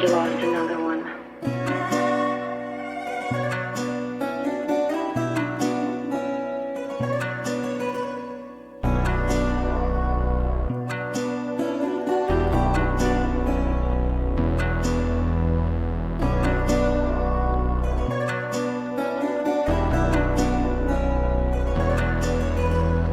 you lost another one.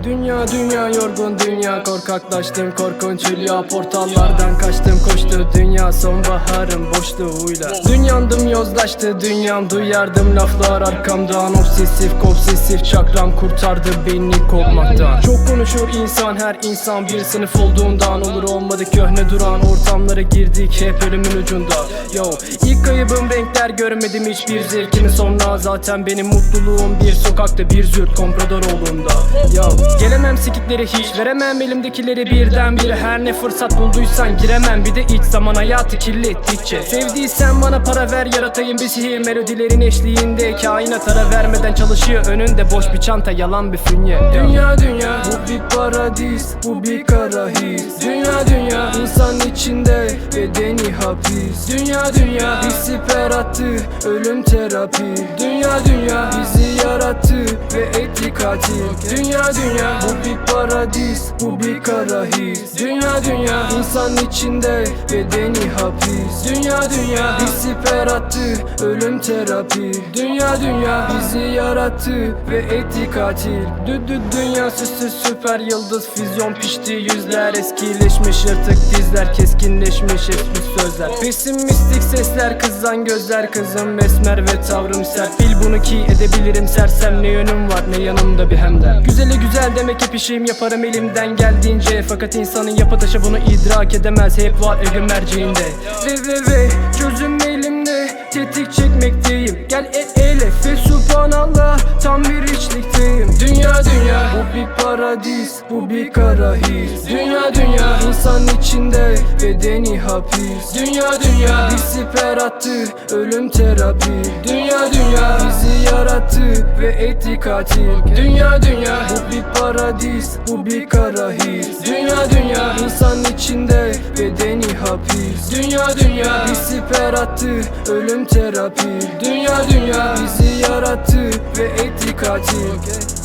Dünya dünya yorgun dünya korkaklaştım korkunç hülya portallardan kaçtım koştu dünya sonbaharın boşluğuyla. Dünyandım yozlaştı dünyam duyardım laflar arkamdan obsesif kompsesif çakram kurtardı beni kopmaktan. Çok konuşur insan her insan bir sınıf olduğundan olur olmadı köhne duran ortamlara girdik hep ölümün ucunda Yo ilk kaybım renkler görmedim hiçbir zevkini sonra zaten benim mutluluğum bir sokakta bir zürt komprador olduğunda Yo gelemem sikikleri hiç veremem elimdekileri birden bir her ne fırsat bulduysan giremem. Bir de iç zaman hayatı kirlettikçe. Sevdiysen bana para ver yaratayım bir sihir. Melodilerin eşliğinde kainat ara vermeden çalışıyor. Önünde boş bir çanta yalan bir fünye. Dünya dünya bu bir paradis bu bir kara his. Dünya dünya insan içinde hapis. Dünya dünya bir siper attı ölüm terapi. Dünya dünya bizi yarattı ve etti katil. Dünya dünya bu bir paradis bu bir kara his. Dünya dünya insan içinde bedeni hapis. Dünya dünya bir siper attı ölüm terapi. Dünya dünya bizi yarattı ve etti katil. Dü dü dünya süsü süper yıldız. Füzyon pişti yüzler Eskileşmiş. Yırtık dizler keskinleşmiş. Eski sözler. Pesimistik sesler kızan gözler kızım mesmer ve tavrım sert. Bil bunu ki edebilirim sersem ne yönüm var ne yanımda bir hemden Güzele güzel demek hep işim yaparım elimden geldiğince. Fakat insanın yapı taşı bunu idrak edemez hep var evim merceğinde Ve ve ve paradis bu bir kara his. Dünya dünya insan içinde bedeni hapis. Dünya dünya bir siper attı ölüm terapi. Dünya dünya bizi yarattı ve etti katil. Dünya dünya bu bir paradis bu bir kara his. Dünya dünya insan içinde bedeni hapis. Dünya dünya bir siper attı ölüm terapi. Dünya dünya bizi yarattı ve etti katil